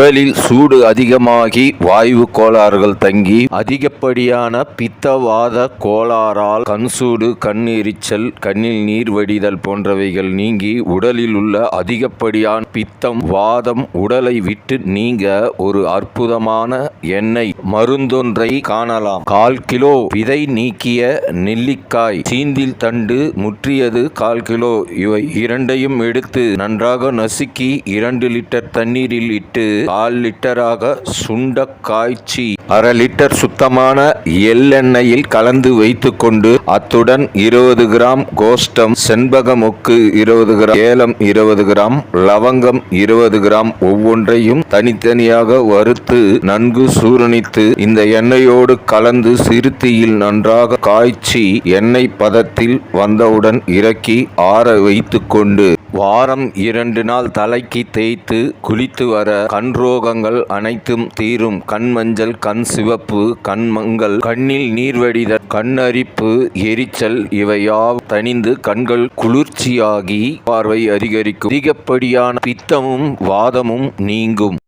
உடலில் சூடு அதிகமாகி வாயு கோளாறுகள் தங்கி அதிகப்படியான பித்தவாத கோளாறால் கண்சூடு கண் எரிச்சல் கண்ணில் நீர் வடிதல் போன்றவைகள் நீங்கி உடலில் உள்ள அதிகப்படியான பித்தம் வாதம் உடலை விட்டு நீங்க ஒரு அற்புதமான எண்ணெய் மருந்தொன்றை காணலாம். கால் கிலோ விதை நீக்கிய நெல்லிக்காய் சீந்தில் தண்டு முற்றியது கால் கிலோ. இவை இரண்டையும் எடுத்து நன்றாக நசுக்கி இரண்டு லிட்டர் தண்ணீரில் இட்டு கால் லிட்டராக சுண்ட காய்ச்சி அரை லிட்டர் சுத்தமான எள்ளெண்ணெயில் கலந்து வைத்துக்கொண்டு அத்துடன் இருபது கிராம் கோஷ்டம் செண்பக மொக்கு இருபது கிராம் ஏலம் இருபது கிராம் லவங்கம் இருபது கிராம் ஒவ்வொன்றையும் தனித்தனியாக வறுத்து நன்கு சூரணித்து இந்த எண்ணெயோடு கலந்து சிறுத்தியில் நன்றாக காய்ச்சி எண்ணெய் பதத்தில் வந்தவுடன் இறக்கி ஆற வைத்துக்கொண்டு வாரம் இரண்டு நாள் தலைக்கு தேய்த்து குளித்து வர கண் ரோகங்கள் அனைத்தும் தீரும். கண் மஞ்சள் கண் சிவப்பு கண் மங்கள் கண்ணில் நீர்வடிதல் கண் அரிப்பு எரிச்சல் இவையாவ் தணிந்து கண்கள் குளிர்ச்சியாகி பார்வை அதிகரிக்கும். அதிகப்படியான பித்தமும் வாதமும் நீங்கும்.